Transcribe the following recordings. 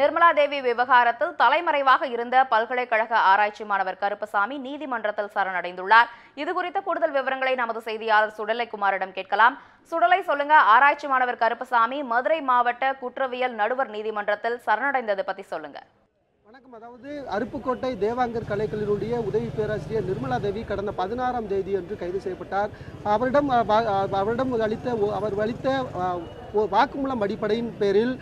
நிர்மலா தேவி விவகாரத்தில் தலைமறைவாக இருந்த பல்கலைக்கழக ஆராய்ச்சி மாணவர் கருப்பசாமி நீதிமன்றத்தில் சரணடைந்துள்ளார். இது குறித்த கூடுதல் விவரங்களை நமது செய்தியாளர் சுடலை குமாரிடம் கேட்கலாம். சுடலை சொல்லுங்க ஆராய்ச்சி மாணவர் கருப்பசாமி மதுரை மாவட்ட குற்றவியல் நடுவர் நீதிமன்றத்தில் சரணடைந்தது பத்தி சொல்லுங்க. வணக்கம். அதாவது அருப்புக்கோட்டை தேவாங்கர் கலைக்கல்லூரிய உதவி பேராசிரியர் நிர்மலா தேவி கடந்த பதினாறாம் தேதி அன்று கைது செய்யப்பட்டார். அவரிடம் அவரிடம் அளித்த அவர் அளித்த வாக்குமூலம் அடிப்படையின் பேரில்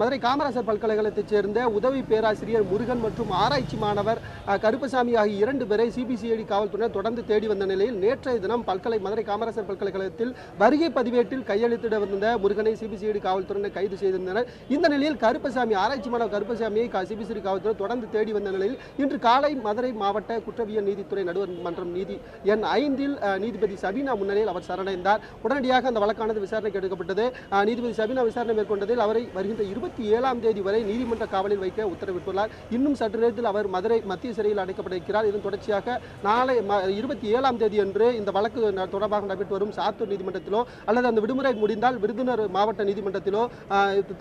மதுரை காமராசர் பல்கலைக்கழகத்தைச் சேர்ந்த உதவி பேராசிரியர் முருகன் மற்றும் ஆராய்ச்சி மாணவர் கருப்பசாமி ஆகிய இரண்டு பேரை சிபிசிஐடி காவல்துறையினர் தொடர்ந்து தேடி வந்த நிலையில் நேற்றைய தினம் பல்கலை மதுரை காமராசர் பல்கலைக்கழகத்தில் வருகை பதிவேட்டில் கையெழுத்திட வந்த முருகனை சிபிசிஐடி காவல்துறையினர் கைது செய்திருந்தனர். இந்த நிலையில் கருப்பசாமி ஆராய்ச்சி மாணவர் கருப்பசாமியை சிபிசிஐடி காவல்துறை தொடர்ந்து தேடி வந்த நிலையில் இன்று காலை மதுரை மாவட்ட குற்றவியல் நீதித்துறை நடுவர் மன்றம் நீதி எண் ஐந்தில் நீதிபதி சபீனா முன்னிலையில் அவர் சரணடைந்தார். உடனடியாக அந்த வழக்கானது விசாரணைக்கு எடுக்கப்பட்டது. நீதிபதி சபினா விசாரணை மேற்கொண்டதில் அவரை வருகின்ற இருபத்தி ஏழாம் தேதி வரை நீதிமன்ற காவலில் வைக்க உத்தரவிட்டுள்ளார். இன்னும் சற்று நேரத்தில் அவர் மதுரை மத்திய சிறையில் அடைக்கப்பட இருக்கிறார் இதன் தொடர்ச்சியாக நாளை இருபத்தி ஏழாம் தேதி அன்று இந்த வழக்கு தொடர்பாக நடைபெற்று வரும் சாத்தூர் நீதிமன்றத்திலோ அல்லது அந்த விடுமுறை முடிந்தால் விருதுநர் மாவட்ட நீதிமன்றத்திலோ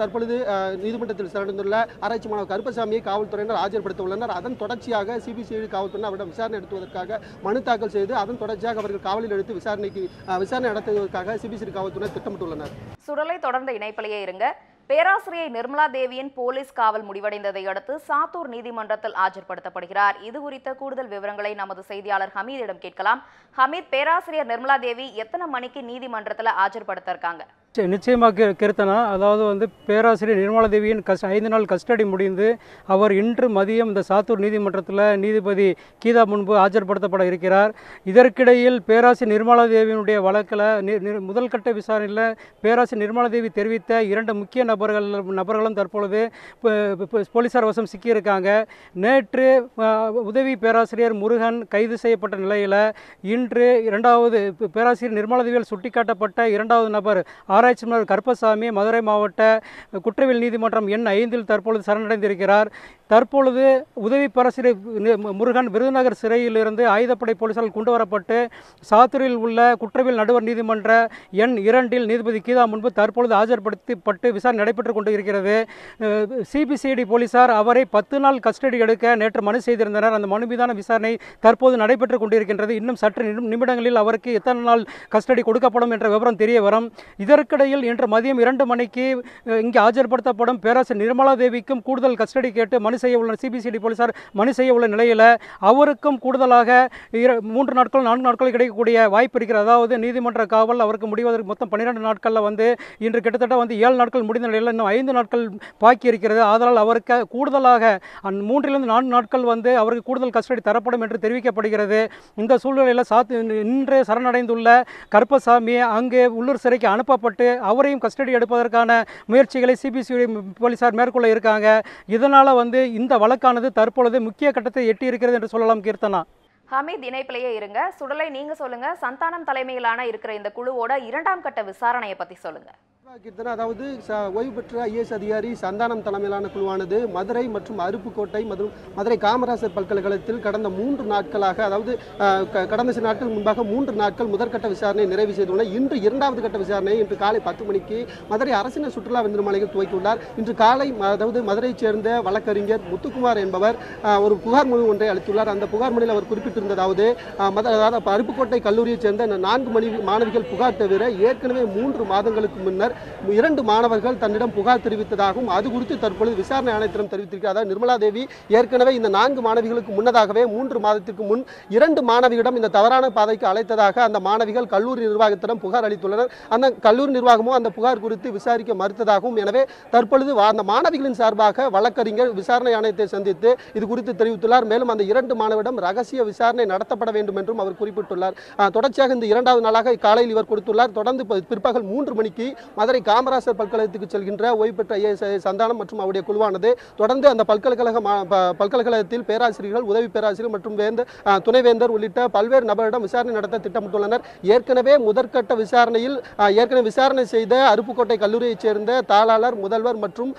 தற்பொழுது நீதிமன்றத்தில் சரணடைந்துள்ள ஆராய்ச்சி மாணவர் கருப்பசாமியை காவல்துறையினர் ஆஜர்படுத்த உள்ளனர். அதன் தொடர்ச்சியாக சிபிசிஐடி காவல்துறை அவரிடம் விசாரணை நடத்துவதற்காக மனு தாக்கல் செய்து அதன் தொடர்ச்சியாக அவர்கள் காவலில் எடுத்து விசாரணைக்கு விசாரணை நடத்துவதற்காக சிபிசிஐடி காவல்துறை திட்டமிட்டுள்ளனர். சுடலை தொடர்ந்த இணைப்பிலேயே இருங்க. பேராசிரியை நிர்மலா தேவியின் போலீஸ் காவல் முடிவடைந்ததை அடுத்து சாத்தூர் நீதிமன்றத்தில் ஆஜர்படுத்தப்படுகிறார். இது குறித்த கூடுதல் விவரங்களை நமது செய்தியாளர் ஹமீதிடம் கேட்கலாம். ஹமீத் பேராசிரியர் நிர்மலா தேவி எத்தனை மணிக்கு நீதிமன்றத்தில் ஆஜர்படுத்த இருக்காங்க நிச்சயமாக கீ- கீர்த்தனா அதாவது வந்து பேராசிரியர் நிர்மலா தேவியின் கஸ் ஐந்து நாள் கஸ்டடி முடிந்து அவர் இன்று மதியம் இந்த சாத்தூர் நீதிமன்றத்தில் நீதிபதி கீதா முன்பு ஆஜர்படுத்தப்பட இருக்கிறார். இதற்கிடையில் பேராசிரியர் நிர்மலா தேவியினுடைய வழக்கில் நி- விசாரணையில் பேராசிரியர் நிர்மலா தேவி தெரிவித்த இரண்டு முக்கிய நபர்கள் நபர்களும் தற்பொழுது போலீசார் வசம் சிக்கியிருக்காங்க. நேற்று உதவி பேராசிரியர் முருகன் கைது செய்யப்பட்ட நிலையில் இன்று இரண்டாவது பேராசிரியர் நிர்மலா தேவியால் சுட்டிக்காட்டப்பட்ட இரண்டாவது நபர் ஆர். மன்னர் கருப்பசாமி மதுரை மாவட்ட குற்றவியல் நீதிமன்றம் எண் ஐந்தில் தற்பொழுது சரணடைந்திருக்கிறார். தற்பொழுது உதவி பரசிறை முருகன் விருதுநகர் சிறையிலிருந்து ஆயுதப்படை போலீசால் கொண்டு வரப்பட்டு சாத்தூரில் உள்ள குற்றவியல் நடுவர் நீதிமன்ற எண் இரண்டில் நீதிபதி கீதா முன்பு தற்பொழுது ஆஜர்படுத்தப்பட்டு விசாரணை நடைபெற்றுக் கொண்டு இருக்கிறது சிபிசிஐடி போலீசார் அவரை பத்து நாள் கஸ்டடி எடுக்க நேற்று மனு செய்திருந்தனர். அந்த மனு மீதான விசாரணை தற்போது நடைபெற்றுக் கொண்டிருக்கின்றது. இன்னும் சற்று நிமிடங்களில் அவருக்கு எத்தனை நாள் கஸ்டடி கொடுக்கப்படும் என்ற விவரம் தெரிய வரும். இதற்கு இதற்கிடையில் இன்று மதியம் இரண்டு மணிக்கு இங்கு இங்கே ஆஜர்படுத்தப்படும் பேராசிரியர் நிர்மலா தேவிக்கும் கூடுதல் கஸ்டடி கேட்டு மனு செய்ய உள்ள சிபிசிடி போலீசார் மனு செய்ய உள்ள நிலையில் அவருக்கும் கூடுதலாக மூன்று நாட்கள் நான்கு நாட்கள் கிடைக்கக்கூடிய வாய்ப்பு இருக்கிறது. அதாவது நீதிமன்ற காவல் அவருக்கு முடிவதற்கு மொத்தம் பன்னிரெண்டு நாட்களில் வந்து இன்று கிட்டத்தட்ட வந்து ஏழு நாட்கள் முடிந்த நிலையில் இன்னும் ஐந்து நாட்கள் பாக்கி இருக்கிறது. அதனால் அவருக்கு கூடுதலாக அந் மூன்றிலிருந்து நான்கு நாட்கள் வந்து அவருக்கு கூடுதல் கஸ்டடி தரப்படும் என்று தெரிவிக்கப்படுகிறது. இந்த சூழ்நிலையில் சாத்து இன்று சரணடைந்துள்ள கருப்பசாமி அங்கே உள்ளூர் சிறைக்கு அனுப்பப்பட்டு அவரையும் கஸ்டடி எடுப்பதற்கான முயற்சிகளை சிபிசிஐடி போலீசார் மேற்கொள்ள இருக்காங்க. இதனால் வந்து இந்த வழக்கானது தற்பொழுது முக்கிய கட்டத்தை எட்டி இருக்கிறது என்று சொல்லலாம் கீர்த்தனா. ஹமீத் இணைப்பிலேயே இருங்க. சுடலை நீங்க சொல்லுங்க. சந்தானம் தலைமையிலான இருக்கிற இந்த குழுவோட இரண்டாம் கட்ட விசாரணையை பத்தி சொல்லுங்க. கீர்த்தனா அதாவது ச- ஓய்வு பெற்ற ஐஏஎஸ் அதிகாரி சந்தானம் தலைமையிலான குழுவானது மதுரை மற்றும் அருப்புக்கோட்டை மற்றும் மதுரை காமராசர் பல்கலைக்கழகத்தில் கடந்த மூன்று நாட்களாக அதாவது க- கடந்த சில நாட்கள் முன்பாக மூன்று நாட்கள் முதற்கட்ட விசாரணை நிறைவு செய்துள்ளனர் இன்று இரண்டாவது கட்ட விசாரணை இன்று காலை பத்து மணிக்கு மதுரை அரசினர் சுற்றுலா விருந்தினமலையில் துவக்கியுள்ளார். இன்று காலை அதாவது மதுரையைச் சேர்ந்த வழக்கறிஞர் முத்துக்குமார் என்பவர் ஒரு புகார் மனு ஒன்றை அளித்துள்ளார். அந்த புகார் மனுவில் அவர் குறிப்பிட்டிருந்ததாவது மத- அதாவது அருப்புக்கோட்டை கல்லூரியைச் சேர்ந்த நான்கு மணி மாணவிகள் புகார் தவிர ஏற்கனவே மூன்று மாதங்களுக்கு முன்னர் இரண்டு மாணவர்கள் தன்னிடம் புகார் தெரிவித்ததாகவும் அது குறித்து தற்பொழுது விசாரணை ஆணையத்திடம் தெரிவித்திருக்கிறார். நிர்மலா தேவி ஏற்கனவே இந்த நான்கு மாணவிகளுக்கு முன்னதாகவே மூன்று மாதத்திற்கு முன் இரண்டு மாணவியிடம் இந்த தவறான பாதைக்கு அழைத்ததாக அந்த மாணவிகள் கல்லூரி நிர்வாகத்திடம் புகார் அளித்துள்ளனர். அந்த கல்லூரி நிர்வாகமும் அந்த புகார் குறித்து விசாரிக்க மறுத்ததாகவும் எனவே தற்பொழுது வா- அந்த மாணவிகளின் சார்பாக வழக்கறிஞர் விசாரணை ஆணையத்தை சந்தித்து இது குறித்து தெரிவித்துள்ளார். மேலும் அந்த இரண்டு மாணவிடம் ரகசிய விசாரணை நடத்தப்பட வேண்டும் என்றும் அவர் குறிப்பிட்டுள்ளார். தொடர்ச்சியாக இந்த இரண்டாவது நாளாக காலையில் இவர் கொடுத்துள்ளார். தொடர்ந்து பிற்பகல் மூன்று மணிக்கு மதுரை காமராசர் பல்கலைக்கழகத்துக்கு செல்கின்ற ஓய்வு பெற்ற ஐஏஎஸ் சந்தானம் மற்றும் அவருடைய குழுவானது தொடர்ந்து அந்த பல்கலைக்கழக பல்கலைக்கழகத்தில் பேராசிரியர்கள் உதவி பேராசிரியர் மற்றும் வேந்தர் துணைவேந்தர் உள்ளிட்ட பல்வேறு நபரிடம் விசாரணை நடத்த திட்டமிட்டுள்ளனர். ஏற்கனவே முதற்கட்ட விசாரணையில் ஏற்கனவே விசாரணை செய்த அருப்புக்கோட்டை கல்லூரியைச் சேர்ந்த தாளாளர் முதல்வர் மற்றும்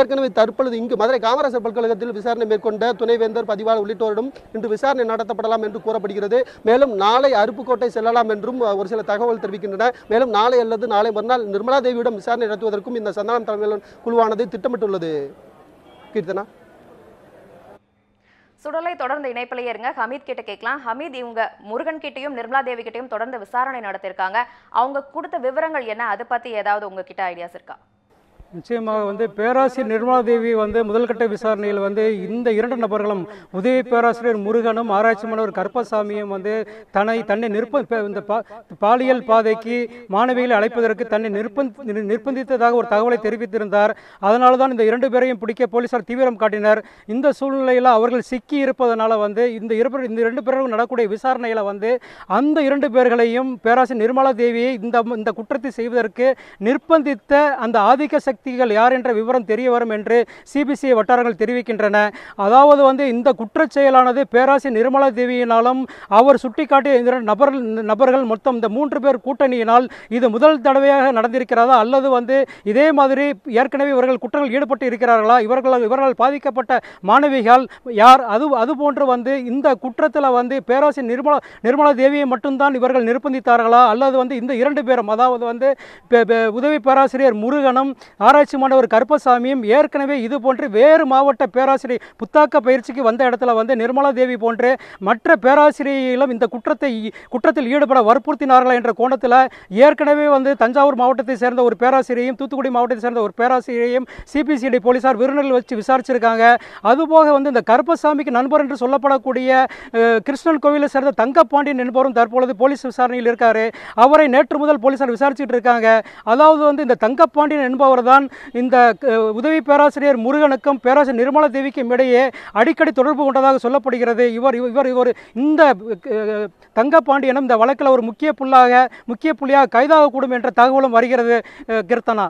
ஏற்கனவே தற்பொழுது இங்கு மதுரை காமராசர் பல்கலைக்கழகத்தில் விசாரணை மேற்கொண்ட துணைவேந்தர் பதிவாளர் உள்ளிட்டோரிடம் இன்று விசாரணை நடத்தப்படலாம் என்று கூறப்படுகிறது. மேலும் நாளை அருப்புக்கோட்டை செல்லலாம் என்றும் ஒரு சில தகவல் தெரிவிக்கின்றன. மேலும் நாளை அல்லது நாளை மறுநாள் நிர்மலா தேவியிடம் விசாரணை நடத்துவதற்கும் இந்த சந்தானம் தலைமையிலான குழுவானது திட்டமிட்டுள்ளது. கீர்த்தனா. சுடலை தொடர்ந்து இணைப்பிலேயே இருங்க ஹமீத் கிட்ட கேட்கலாம். ஹமீத் இவங்க முருகன் கிட்டயும் நிர்மலா தேவி கிட்டையும் தொடர்ந்து விசாரணை நடத்திருக்காங்க. அவங்க கொடுத்த விவரங்கள் என்ன? அதை பத்தி ஏதாவது உங்ககிட்ட ஐடியாஸ் இருக்கா? நிச்சயமாக வந்து பேராசிரியர் நிர்மலா தேவி வந்து முதல்கட்ட விசாரணையில் வந்து இந்த இரண்டு நபர்களும் உதவி பேராசிரியர் முருகனும் ஆராய்ச்சி மாணவர் கருப்பசாமியும் வந்து தன்னை தன்னை நிர்ப இந்த பா- பாலியல் பாதைக்கு மாணவிகளை அழைப்பதற்கு தன்னை நிர்பந்தி நிர்பந்தித்ததாக ஒரு தகவலை தெரிவித்திருந்தார். அதனால தான் இந்த இரண்டு பேரையும் பிடிக்க போலீசார் தீவிரம் காட்டினர். இந்த சூழ்நிலையில் அவர்கள் சிக்கி இருப்பதனால வந்து இந்த இரு இந்த இரண்டு பேரும் நடக்கூடிய விசாரணையில் வந்து அந்த இரண்டு பேர்களையும் பேராசிரியர் நிர்மலா தேவியை இந்த இந்த குற்றத்தை செய்வதற்கு நிர்பந்தித்த அந்த ஆதிக்க சக்தி சக்திகள் யார் என்ற விவரம் தெரிய வரும் என்று சிபிசிஐ வட்டாரங்கள் தெரிவிக்கின்றன. அதாவது வந்து இந்த குற்றச்செயலானது பேராசிரியர் நிர்மலா தேவியினாலும் அவர் சுட்டிக்காட்டிய நபர்கள் நபர்கள் மொத்தம் இந்த மூன்று பேர் கூட்டணியினால் இது முதல் தடவையாக நடந்திருக்கிறதா? அல்லது வந்து இதே மாதிரி ஏற்கனவே இவர்கள் குற்றங்கள் ஈடுபட்டு இருக்கிறார்களா? இவர்கள் இவர்கள் பாதிக்கப்பட்ட மாணவிகள் யார்? அது அதுபோன்று வந்து இந்த குற்றத்தில் வந்து பேராசிரியர் நிர்மலா நிர்மலா தேவியை மட்டும்தான் இவர்கள் நிர்பந்தித்தார்களா? அல்லது வந்து இந்த இரண்டு பேரும் அதாவது வந்து பெ- உதவி பேராசிரியர் முருகனும் ஆராய்ச்சி மாணவர் கருப்பசாமியும் ஏற்கனவே இது போன்று வேறு மாவட்ட பேராசிரியர் புத்தாக்க பயிற்சிக்கு வந்த இடத்துல வந்து நிர்மலா தேவி போன்று மற்ற பேராசிரியர்களும் இந்த குற்றத்தை குற்றத்தில் ஈடுபட வற்புறுத்தினார்களா என்ற கோணத்தில் ஏற்கனவே வந்து தஞ்சாவூர் மாவட்டத்தை சேர்ந்த ஒரு பேராசிரியையும் தூத்துக்குடி மாவட்டத்தை சேர்ந்த ஒரு பேராசிரியரையும் சிபிசிஐடி போலீசார் விருந்தில் வச்சு விசாரிச்சிருக்காங்க. அதுபோக வந்து இந்த கருப்பசாமிக்கு நண்பர் என்று சொல்லப்படக்கூடிய கிருஷ்ணன் கோவிலை சேர்ந்த தங்கப்பாண்டியன் என்பவரும் தற்பொழுது போலீஸ் விசாரணையில் இருக்காரு. அவரை நேற்று முதல் போலீசார் விசாரிச்சுட்டு இருக்காங்க. அதாவது வந்து இந்த தங்கப்பாண்டியன் என்பவர் தான் இந்த உதவி பேராசிரியர் முருகனுக்கும் பேராசிரியர் நிர்மலா தேவிக்கும் இடையே அடிக்கடி தொடர்பு கொண்டதாக சொல்லப்படுகிறது. இவர் இவர் இவர் இந்த தங்கப்பாண்டியனும் இந்த வழக்கில் ஒரு முக்கிய புள்ளாக முக்கிய புள்ளியாக கைதாகக்கூடும் என்ற தகவலும் வருகிறது கீர்த்தனா.